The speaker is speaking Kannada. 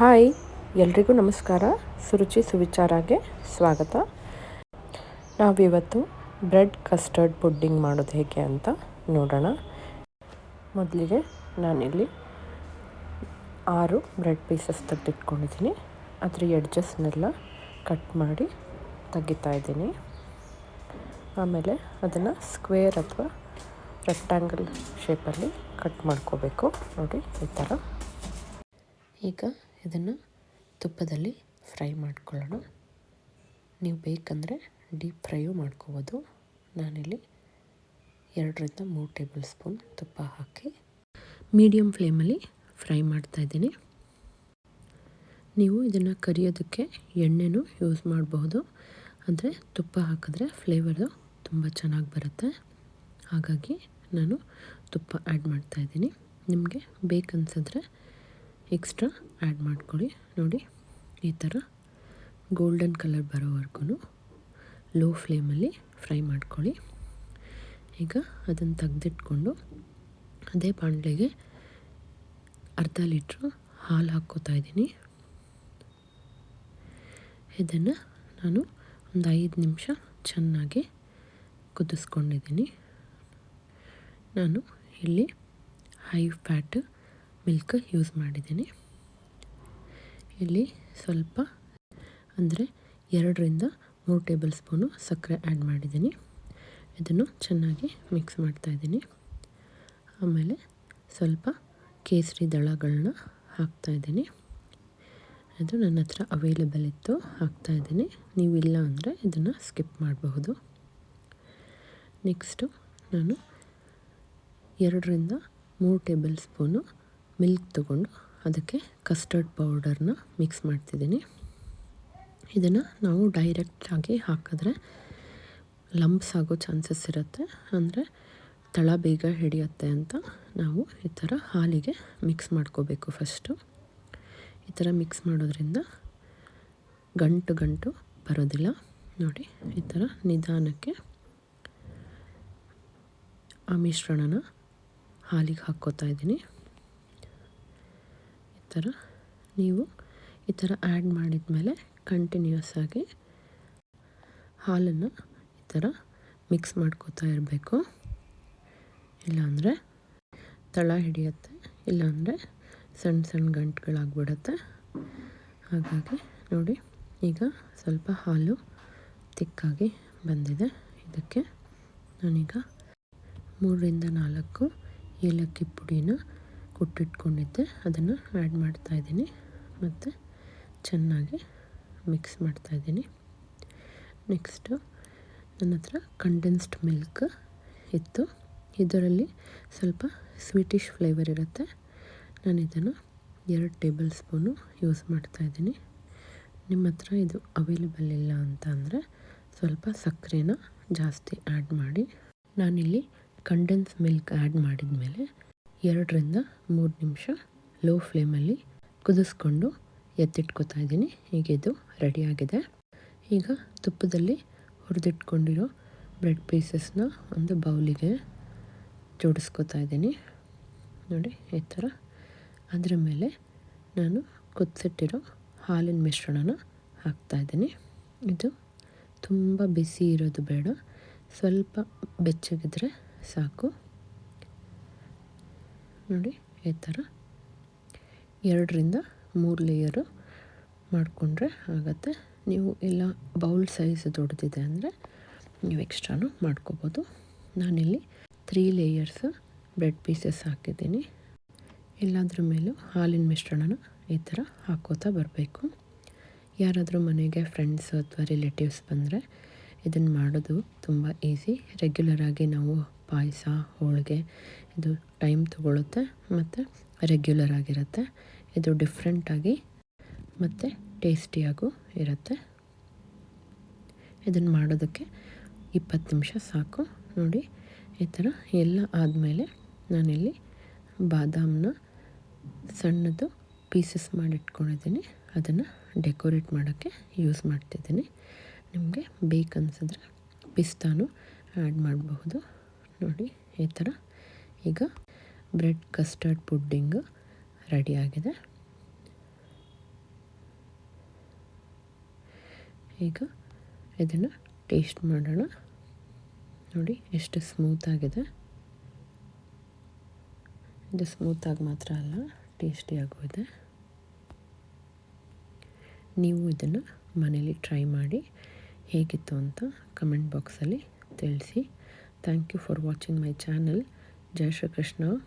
ಹಾಯ್, ಎಲ್ರಿಗೂ ನಮಸ್ಕಾರ. ಸುರುಚಿ ಸುವಿಚಾರಾಗೆ ಸ್ವಾಗತ. ನಾವಿವತ್ತು ಬ್ರೆಡ್ ಕಸ್ಟರ್ಡ್ ಪುಡ್ಡಿಂಗ್ ಮಾಡೋದು ಹೇಗೆ ಅಂತ ನೋಡೋಣ. ಮೊದಲಿಗೆ ನಾನಿಲ್ಲಿ ಆರು ಬ್ರೆಡ್ ಪೀಸಸ್ ತೆಗೆದಿಟ್ಕೊಂಡಿದ್ದೀನಿ. ಅದರ ಎಡ್ಜಸ್ನೆಲ್ಲ ಕಟ್ ಮಾಡಿ ತೆಗಿತಾ ಇದ್ದೀನಿ. ಆಮೇಲೆ ಅದನ್ನು ಸ್ಕ್ವೇರ್ ಅಥವಾ ರೆಕ್ಟ್ಯಾಂಗಲ್ ಶೇಪಲ್ಲಿ ಕಟ್ ಮಾಡ್ಕೋಬೇಕು. ನೋಡಿ, ಈ ಥರ. ಈಗ ಇದನ್ನು ತುಪ್ಪದಲ್ಲಿ ಫ್ರೈ ಮಾಡ್ಕೊಳ್ಳೋಣ. ನೀವು ಬೇಕಂದರೆ ಡೀಪ್ ಫ್ರೈಯೂ ಮಾಡ್ಕೋಬೋದು. ನಾನಿಲ್ಲಿ ಎರಡರಿಂದ ಮೂರು ಟೇಬಲ್ ಸ್ಪೂನ್ ತುಪ್ಪ ಹಾಕಿ ಮೀಡಿಯಮ್ ಫ್ಲೇಮಲ್ಲಿ ಫ್ರೈ ಮಾಡ್ತಾಯಿದ್ದೀನಿ ನೀವು ಇದನ್ನು ಕರಿಯೋದಕ್ಕೆ ಎಣ್ಣೆನೂ ಯೂಸ್ ಮಾಡಬಹುದು. ಅಂದರೆ ತುಪ್ಪ ಹಾಕಿದ್ರೆ ಫ್ಲೇವರು ತುಂಬ ಚೆನ್ನಾಗಿ ಬರುತ್ತೆ. ಹಾಗಾಗಿ ನಾನು ತುಪ್ಪ ಆ್ಯಡ್ ಮಾಡ್ತಾಯಿದ್ದೀನಿ ನಿಮಗೆ ಬೇಕನ್ಸಿದ್ರೆ ಎಕ್ಸ್ಟ್ರಾ ಆ್ಯಡ್ ಮಾಡ್ಕೊಳ್ಳಿ. ನೋಡಿ, ಈ ಥರ ಗೋಲ್ಡನ್ ಕಲರ್ ಬರೋವರೆಗೂ ಲೋ ಫ್ಲೇಮಲ್ಲಿ ಫ್ರೈ ಮಾಡ್ಕೊಳ್ಳಿ. ಈಗ ಅದನ್ನು ತೆಗೆದಿಟ್ಕೊಂಡು ಅದೇ ಬಾಣಲೆಗೆ ಅರ್ಧ ಲೀಟ್ರು ಹಾಲು ಹಾಕ್ಕೋತಾ ಇದ್ದೀನಿ. ಇದನ್ನು ನಾನು ಒಂದು ಐದು ನಿಮಿಷ ಚೆನ್ನಾಗಿ ಕುದಿಸ್ಕೊಂಡಿದ್ದೀನಿ. ನಾನು ಇಲ್ಲಿ ಹೈ ಫ್ಯಾಟ್ ಮಿಲ್ಕ್ ಯೂಸ್ ಮಾಡಿದ್ದೀನಿ. ಇಲ್ಲಿ ಸ್ವಲ್ಪ ಅಂದರೆ ಎರಡರಿಂದ ಮೂರು ಟೇಬಲ್ ಸ್ಪೂನು ಸಕ್ಕರೆ ಆ್ಯಡ್ ಮಾಡಿದ್ದೀನಿ. ಇದನ್ನು ಚೆನ್ನಾಗಿ ಮಿಕ್ಸ್ ಮಾಡ್ತಾಯಿದ್ದೀನಿ ಆಮೇಲೆ ಸ್ವಲ್ಪ ಕೇಸರಿ ದಳಗಳನ್ನ ಹಾಕ್ತಾಯಿದ್ದೀನಿ ಅದು ನನ್ನ ಹತ್ರ ಅವೈಲೇಬಲ್ ಇತ್ತು ಹಾಕ್ತಾಯಿದ್ದೀನಿ ನೀವು ಇಲ್ಲ ಅಂದರೆ ಇದನ್ನು ಸ್ಕಿಪ್ ಮಾಡಬಹುದು. ನೆಕ್ಸ್ಟು ನಾನು ಎರಡರಿಂದ ಮೂರು ಟೇಬಲ್ ಸ್ಪೂನು ಮಿಲ್ಕ್ ತಗೊಂಡು ಅದಕ್ಕೆ ಕಸ್ಟರ್ಡ್ ಪೌಡರ್ನ ಮಿಕ್ಸ್ ಮಾಡ್ತಿದ್ದೀನಿ. ಇದನ್ನು ನಾವು ಡೈರೆಕ್ಟಾಗಿ ಹಾಕಿದ್ರೆ ಲಂಪ್ಸ್ ಆಗೋ ಚಾನ್ಸಸ್ ಇರುತ್ತೆ. ಅಂದರೆ ತಳ ಬೇಗ ಹಿಡಿಯುತ್ತೆ ಅಂತ ನಾವು ಈ ಥರ ಹಾಲಿಗೆ ಮಿಕ್ಸ್ ಮಾಡ್ಕೋಬೇಕು ಫಸ್ಟು. ಈ ಥರ ಮಿಕ್ಸ್ ಮಾಡೋದ್ರಿಂದ ಗಂಟು ಗಂಟು ಬರೋದಿಲ್ಲ. ನೋಡಿ, ಈ ಥರ ನಿಧಾನಕ್ಕೆ ಆ ಮಿಶ್ರಣನ ಹಾಲಿಗೆ ಹಾಕ್ಕೋತಾ ಇದ್ದೀನಿ. ಥರ ನೀವು ಈ ಥರ ಆ್ಯಡ್ ಮಾಡಿದ ಮೇಲೆ ಕಂಟಿನ್ಯೂಸ್ ಆಗಿ ಹಾಲನ್ನು ಈ ಥರ ಮಿಕ್ಸ್ ಮಾಡ್ಕೋತಾ ಇರಬೇಕು. ಇಲ್ಲಾಂದರೆ ತಳ ಹಿಡಿಯುತ್ತೆ, ಇಲ್ಲಾಂದರೆ ಸಣ್ಣ ಸಣ್ಣ ಗಂಟುಗಳಾಗ್ಬಿಡತ್ತೆ. ಹಾಗಾಗಿ ನೋಡಿ, ಈಗ ಸ್ವಲ್ಪ ಹಾಲು ತಿಕ್ಕಾಗಿ ಬಂದಿದೆ. ಇದಕ್ಕೆ ನಾನೀಗ ಮೂರರಿಂದ ನಾಲ್ಕು ಏಲಕ್ಕಿ ಪುಡಿನ ಕುಟ್ಟಿಟ್ಕೊಂಡಿದ್ದೆ. ಅದನ್ನು ಆ್ಯಡ್ ಮಾಡ್ತಾಯಿದ್ದೀನಿ ಮತ್ತು ಚೆನ್ನಾಗಿ ಮಿಕ್ಸ್ ಮಾಡ್ತಾಯಿದ್ದೀನಿ ನೆಕ್ಸ್ಟು ನನ್ನ ಹತ್ರ ಕಂಡೆನ್ಸ್ಡ್ ಮಿಲ್ಕ್ ಇತ್ತು. ಇದರಲ್ಲಿ ಸ್ವಲ್ಪ ಸ್ವೀಟಿಶ್ ಫ್ಲೇವರ್ ಇರುತ್ತೆ. ನಾನು ಇದನ್ನು ಎರಡು ಟೇಬಲ್ ಸ್ಪೂನು ಯೂಸ್ ಮಾಡ್ತಾಯಿದ್ದೀನಿ ನಿಮ್ಮ ಹತ್ರ ಇದು ಅವೈಲೇಬಲ್ ಇಲ್ಲ ಅಂತ ಅಂದರೆ ಸ್ವಲ್ಪ ಸಕ್ಕರೆನ ಜಾಸ್ತಿ ಆ್ಯಡ್ ಮಾಡಿ. ನಾನಿಲ್ಲಿ ಕಂಡೆನ್ಸ್ ಮಿಲ್ಕ್ ಆ್ಯಡ್ ಮಾಡಿದ ಮೇಲೆ ಎರಡರಿಂದ ಮೂರು ನಿಮಿಷ ಲೋ ಫ್ಲೇಮಲ್ಲಿ ಕುದಿಸ್ಕೊಂಡು ಎತ್ತಿಟ್ಕೊತಾ ಇದ್ದೀನಿ. ಈಗ ಇದು ರೆಡಿಯಾಗಿದೆ ಈಗ ತುಪ್ಪದಲ್ಲಿ ಹುರಿದಿಟ್ಕೊಂಡಿರೋ ಬ್ರೆಡ್ ಪೀಸಸ್ನ ಒಂದು ಬೌಲಿಗೆ ಜೋಡಿಸ್ಕೊತಾ ಇದ್ದೀನಿ. ನೋಡಿ, ಈ ಥರ. ಅದರ ಮೇಲೆ ನಾನು ಕುದಿಸಿಟ್ಟಿರೋ ಹಾಲಿನ ಮಿಶ್ರಣನ ಹಾಕ್ತಾಯಿದ್ದೀನಿ ಇದು ತುಂಬ ಬಿಸಿ ಇರೋದು ಬೇಡ. ಸ್ವಲ್ಪ ಬೆಚ್ಚಗಿದ್ರೆ ಸಾಕು. ನೋಡಿ, ಈ ಥರ. ಎರಡರಿಂದ ಮೂರು ಲೇಯರು ಮಾಡಿಕೊಂಡ್ರೆ ಆಗುತ್ತೆ. ನೀವು ಇಲ್ಲ ಬೌಲ್ ಸೈಜ್ ದೊಡ್ಡದಿದೆ ಅಂದರೆ ನೀವು ಎಕ್ಸ್ಟ್ರಾನು ಮಾಡ್ಕೋಬೋದು. ನಾನಿಲ್ಲಿ ತ್ರೀ ಲೇಯರ್ಸ್ ಬ್ರೆಡ್ ಪೀಸಸ್ ಹಾಕಿದ್ದೀನಿ. ಎಲ್ಲಾದ್ರ ಮೇಲೂ ಹಾಲಿನ ಮಿಶ್ರಣನ ಈ ಥರ ಹಾಕೋತಾ ಬರಬೇಕು. ಯಾರಾದರೂ ಮನೆಗೆ ಫ್ರೆಂಡ್ಸು ಅಥವಾ ರಿಲೇಟಿವ್ಸ್ ಬಂದರೆ ಇದನ್ನು ಮಾಡೋದು ತುಂಬ ಈಸಿ ರೆಗ್ಯುಲರಾಗಿ ನಾವು ಪಾಯಸ, ಹೋಳಿಗೆ ಇದು ಟೈಮ್ ತಗೊಳ್ಳುತ್ತೆ ಮತ್ತು ರೆಗ್ಯುಲರ್ ಆಗಿರುತ್ತೆ. ಇದು ಡಿಫ್ರೆಂಟಾಗಿ ಮತ್ತು ಟೇಸ್ಟಿಯಾಗೂ ಇರುತ್ತೆ. ಇದನ್ನು ಮಾಡೋದಕ್ಕೆ ಇಪ್ಪತ್ತು ನಿಮಿಷ ಸಾಕು. ನೋಡಿ, ಈ ಥರ ಎಲ್ಲ ಆದಮೇಲೆ ನಾನಿಲ್ಲಿ ಬಾದಾಮನ್ನ ಸಣ್ಣದು ಪೀಸಸ್ ಮಾಡಿಟ್ಕೊಂಡಿದ್ದೀನಿ. ಅದನ್ನು ಡೆಕೋರೇಟ್ ಮಾಡೋಕ್ಕೆ ಯೂಸ್ ಮಾಡ್ತಿದ್ದೀನಿ. ನಿಮಗೆ ಬೇಕನ್ಸಿದ್ರೆ ಪಿಸ್ತಾನು ಆ್ಯಡ್ ಮಾಡಬಹುದು. ನೋಡಿ, ಈ ಥರ ಈಗ ಬ್ರೆಡ್ ಕಸ್ಟರ್ಡ್ ರೆಡಿ ರೆಡಿಯಾಗಿದೆ ಈಗ ಇದನ್ನು ಟೇಸ್ಟ್ ಮಾಡೋಣ. ನೋಡಿ, ಎಷ್ಟು ಸ್ಮೂತಾಗಿದೆ ಇದು ಸ್ಮೂತಾಗಿ ಮಾತ್ರ ಅಲ್ಲ ಟೇಸ್ಟಿಯಾಗೂ ಇದೆ. ನೀವು ಇದನ್ನು ಮನೇಲಿ ಟ್ರೈ ಮಾಡಿ ಹೇಗಿತ್ತು ಅಂತ ಕಮೆಂಟ್ ಬಾಕ್ಸಲ್ಲಿ ತಿಳಿಸಿ. Thank you for watching my channel. જય શ્રી કૃષ્ણ.